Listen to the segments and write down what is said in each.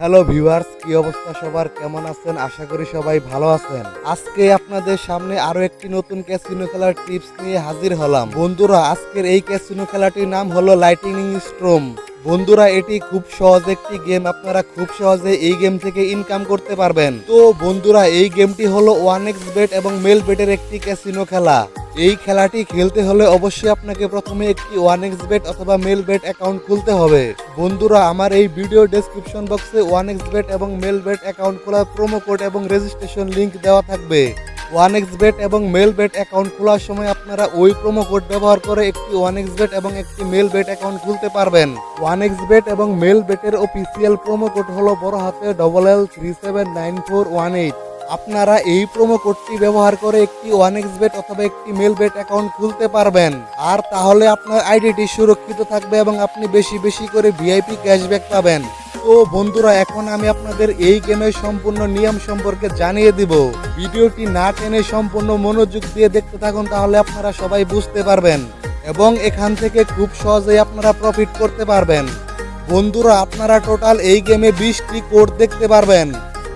Hello viewers কি অবস্থা সবার? কেমন আছেন? আশা করি সবাই ভালো আছেন। আজকে আপনাদের সামনে আরও একটি নতুন ক্যাসিনো খেলার টিপস নিয়ে হাজির হলাম। বন্ধুরা, আজকের এই ক্যাসিনো খেলাটির নাম হলো লাইটিনিং স্ট্রোম বন্ধুরা, এটি খুব সহজ একটি গেম আপনারা খুব সহজে এই গেম থেকে ইনকাম করতে পারবেন। তো বন্ধুরা, এই গেমটি হলো ওয়ান এক্স বেট এবং মেল বেটের একটি ক্যাসিনো খেলা। এই খেলাটি খেলতে হলে অবশ্যই আপনাকে প্রথমে একটি ওয়ান এক্স বেট অথবা মেল বেট অ্যাকাউন্ট খুলতে হবে। বন্ধুরা, আমার এই ভিডিও ডেসক্রিপশন বক্সে ওয়ান এক্স বেট এবং মেল বেট অ্যাকাউন্ট খোলার প্রোমো কোড এবং রেজিস্ট্রেশন লিঙ্ক দেওয়া থাকবে। ওয়ান এক্স বেট এবং মেল বেট অ্যাকাউন্ট খোলার সময় আপনারা ওই প্রোমো কোড ব্যবহার করে একটি ওয়ান এক্স বেট এবং একটি মেল বেট অ্যাকাউন্ট খুলতে পারবেন। ওয়ান এক্স বেট এবং মেল বেটের অফিসিয়াল প্রোমো কোড হলো বড় হাতে double L three seven nine four one eight আপনারা এই প্রোমো কোডটি ব্যবহার করে একটি ওয়ান এক্স বেট অথবা একটি মেল বেট অ্যাকাউন্ট খুলতে পারবেন। আর তাহলে আপনার আইডিটি সুরক্ষিত থাকবে এবং আপনি বেশি বেশি করে ভিআইপি ক্যাশব্যাক পাবেন। তো বন্ধুরা, এখন আমি আপনাদের এই গেমের সম্পূর্ণ নিয়ম সম্পর্কে জানিয়ে দিব। ভিডিওটি না টেনে সম্পূর্ণ মনোযোগ দিয়ে দেখতে থাকুন, তাহলে আপনারা সবাই বুঝতে পারবেন এবং এখান থেকে খুব সহজেই আপনারা প্রফিট করতে পারবেন। বন্ধুরা, আপনারা টোটাল এই গেমে বিশটি কোড দেখতে পারবেন।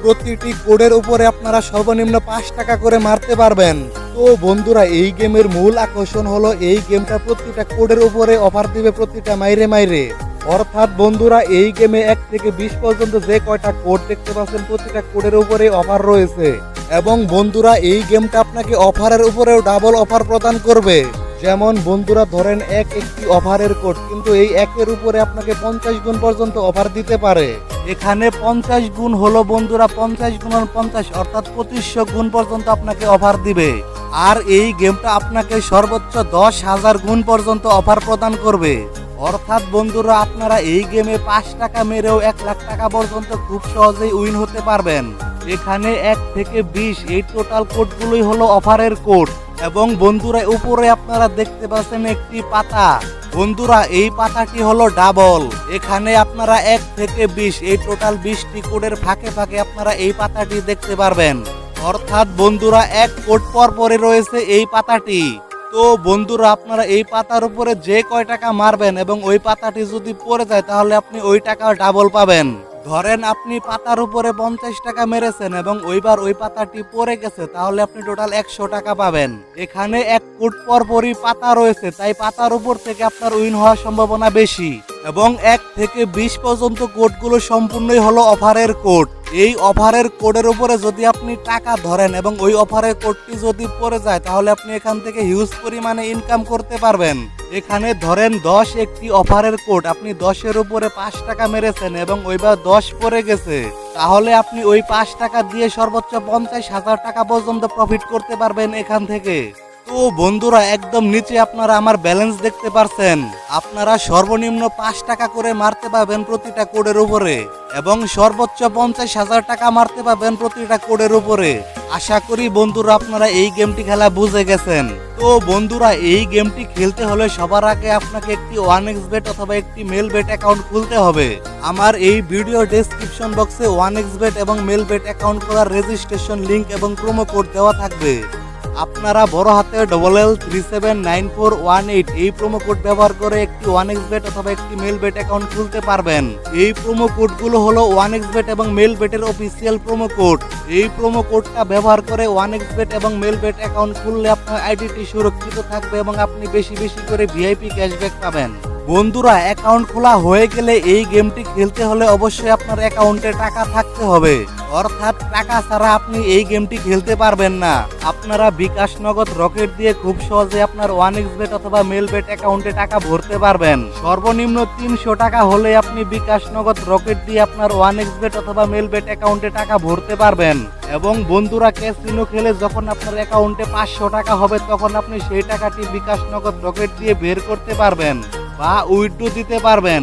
প্রতিটি কোডের উপরে আপনারা সর্বনিম্ন পাঁচ টাকা করে মারতে পারবেন। তো বন্ধুরা, এই গেমের মূল আকর্ষণ হলো এই গেমটা প্রতিটা কোডের উপরে অফার দিবে প্রতিটা মাইরে মাইরে। অর্থাৎ বন্ধুরা, এই গেমে এক থেকে বিশ পর্যন্ত যে কয়টা কোড দেখতে পাচ্ছেন, প্রতিটা কোডের উপরে অফার রয়েছে। এবং বন্ধুরা, এই গেমটা আপনাকে অফারের উপরেও ডাবল অফার প্রদান করবে। যেমন বন্ধুরা, ধরেন এক একটি অফারের কোড কিন্তু এই একের উপরে আপনাকে পঞ্চাশ গুণ পর্যন্ত অফার দিতে পারে। এখানে পঞ্চাশ গুণ হলো বন্ধুরা, পঞ্চাশ গুণ পঞ্চাশ, অর্থাৎ পঁচিশশো গুণ পর্যন্ত আপনাকে অফার দিবে। আর এই গেমটা আপনাকে সর্বোচ্চ দশ হাজার গুণ পর্যন্ত অফার প্রদান করবে। অর্থাৎ বন্ধুরা, আপনারা এই গেমে পাঁচ টাকা মেরেও এক লাখ টাকা পর্যন্ত খুব সহজেই উইন হতে পারবেন। এখানে এক থেকে বিশ, এই টোটাল কোডগুলোই হলো অফারের কোড এবং বন্ধুরা, উপরে আপনারা দেখতে পাচ্ছেন একটি পাতা। বন্ধুরা, এই পাতাটি হলো ডাবল। এখানে আপনারা এক থেকে বিশ, এই টোটাল বিশটি কোডের ফাঁকে ফাঁকে আপনারা এই পাতাটি দেখতে পারবেন। অর্থাৎ বন্ধুরা, এক কোট পর পরে রয়েছে এই পাতাটি। তো বন্ধুরা, আপনারা এই পাতার উপরে যে কয় টাকা মারবেন এবং ওই পাতাটি যদি পড়ে যায়, তাহলে আপনি ওই টাকা ডাবল পাবেন। ধরেন আপনি পাতার উপরে পঞ্চাশ টাকা মেরেছেন এবং ওইবার ওই পাতাটি পড়ে গেছে, তাহলে আপনি টোটাল একশো টাকা পাবেন। এখানে এক কোট পর পরই পাতা রয়েছে, তাই পাতার উপর থেকে আপনার উইন হওয়ার সম্ভাবনা বেশি এবং এক থেকে বিশ পর্যন্ত কোডগুলো সম্পূর্ণই হলো অফারের কোড এই অফারের কোডের উপরে যদি আপনি টাকা ধরেন এবং ওই অফারের কোডটি যদি পড়ে যায়, তাহলে আপনি এখান থেকে হিউজ পরিমাণে ইনকাম করতে পারবেন। এখানে ধরেন দশ একটি অফারের কোড আপনি দশের উপরে পাঁচ টাকা মেরেছেন এবং ওইবার দশ পরে গেছে, তাহলে আপনি ওই পাঁচ টাকা দিয়ে সর্বোচ্চ পঞ্চাশ হাজার টাকা পর্যন্ত প্রফিট করতে পারবেন এখান থেকে। তো বন্ধুরা, একদম নিচে আপনারা আমার ব্যালেন্স দেখতে পারছেন। আপনারা সর্বনিম্ন পাঁচ টাকা করে মারতে পারবেন প্রতিটা কোডের উপরে এবং সর্বোচ্চ পঞ্চাশ হাজার টাকা মারতে পারবেন প্রতিটা কোডের উপরে। আশা করি বন্ধুরা, আপনারা এই গেমটি খেলা বুঝে গেছেন। তো বন্ধুরা, এই গেমটি খেলতে হলে সবার আগে আপনাকে একটি ওয়ান এক্স বেট অথবা একটি মেল বেট অ্যাকাউন্ট খুলতে হবে। আমার এই ভিডিও ডেসক্রিপশন বক্সে ওয়ান এক্স বেট এবং মেল বেট অ্যাকাউন্ট খোলার রেজিস্ট্রেশন লিঙ্ক এবং প্রোমো কোড দেওয়া থাকবে। আপনারা বড় হাতে double L three seven nine four one eight এই প্রোমো কোড ব্যবহার করে একটি ওয়ান এক্স বেট অথবা একটি মেল বেট অ্যাকাউন্ট খুলতে পারবেন। এই প্রোমো কোডগুলো হলো ওয়ান এক্স বেট এবং মেল বেটের অফিসিয়াল প্রোমো কোড এই প্রোমো কোডটা ব্যবহার করে ওয়ান এক্স বেট এবং মেল বেট অ্যাকাউন্ট খুললে আপনার আইডিটি সুরক্ষিত থাকবে এবং আপনি বেশি বেশি করে ভিআইপি ক্যাশব্যাক পাবেন। বন্ধুরা অ্যাকাউন্ট খোলা হয়ে গেলে এই গেমটি খেলতে হলে অবশ্যই আপনার অ্যাকাউন্টে টাকা থাকতে হবে। অর্থাৎ টাকা ছাড়া আপনি এই গেমটি খেলতে পারবেন না। আপনারা বিকাশ নগদ রকেট দিয়ে খুব সহজে আপনার ওয়ান এক্স বেট অথবা মেল বেট অ্যাকাউন্টে টাকা ভরতে পারবেন। সর্বনিম্ন তিনশো টাকা হলে আপনি বিকাশ নগদ রকেট দিয়ে আপনার ওয়ান এক্স বেট অথবা মেল বেট অ্যাকাউন্টে টাকা ভরতে পারবেন। এবং বন্ধুরা ক্যাসিনো খেলে যখন আপনার অ্যাকাউন্টে পাঁচশো টাকা হবে, তখন আপনি সেই টাকাটি বিকাশ নগদ রকেট দিয়ে বের করতে পারবেন। বা উইড্রো দিতে পারবেন।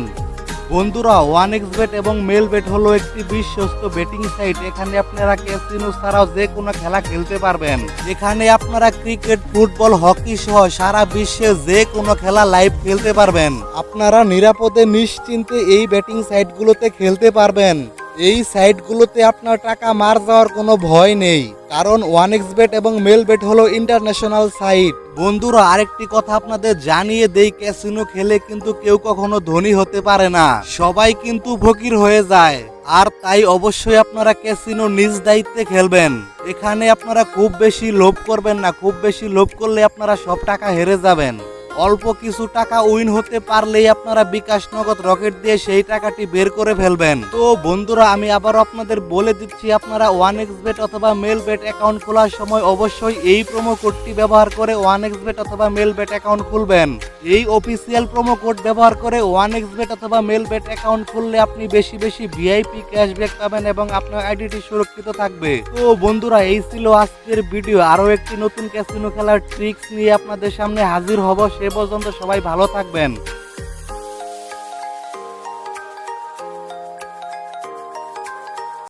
বন্ধুরা, ওয়ান এক্স বেট এবং মেল বেট হলো একটি বিশ্বস্ত বেটিং সাইট। এখানে আপনারা ক্যাসিনো ছাড়াও যে কোনো খেলা খেলতে পারবেন। এখানে আপনারা ক্রিকেট, ফুটবল, হকি সহ সারা বিশ্বে যে কোনো খেলা লাইভ খেলতে পারবেন। আপনারা নিরাপদে নিশ্চিন্তে এই বেটিং সাইটগুলোতে খেলতে পারবেন। এই সাইটগুলোতে আপনার টাকা মার যাওয়ার কোনো ভয় নেই। কারণ ওয়ান এক্স বেট এবং মেল বেট হলো ইন্টারন্যাশনাল সাইট। বন্ধুরা, আরেকটি কথা আপনাদের জানিয়ে দেই, ক্যাসিনো খেলে কিন্তু কেউ কখনো ধনী হতে পারে না। সবাই কিন্তু ফকির হয়ে যায়। আর তাই অবশ্যই আপনারা ক্যাসিনো নিজ দায়িত্বে খেলবেন। এখানে আপনারা খুব বেশি লোভ করবেন না, খুব বেশি লোভ করলে আপনারা সব টাকা হেরে যাবেন। অল্প কিছু টাকা উইন হতে পারলেই আপনারা বিকাশ নগদ রকেট দিয়ে সেই টাকাটি বের করে ফেলবেন। তো বন্ধুরা, আমি আবার আপনাদের বলে দিচ্ছি, আপনারা ওয়ান এক্স বেট অথবা মেল বেট অ্যাকাউন্ট খোলার সময় অবশ্যই এই প্রোমো কোডটি ব্যবহার করে ওয়ান এক্স বেট অথবা মেল বেট অ্যাকাউন্ট খুলবেন। এই অফিসিয়াল প্রোমো কোড ব্যবহার করে ওয়ান এক্স বেট অথবা মেল বেট অ্যাকাউন্ট খুললে আপনি বেশি বেশি ভিআইপি ক্যাশব্যাক পাবেন এবং আপনার আইডিটি সুরক্ষিত থাকবে। তো বন্ধুরা, এই ছিল আজকের ভিডিও। আরও একটি নতুন ক্যাসিনো খেলার ট্রিক্স নিয়ে আপনাদের সামনে হাজির হব। সে পর্যন্ত সবাই ভালো থাকবেন।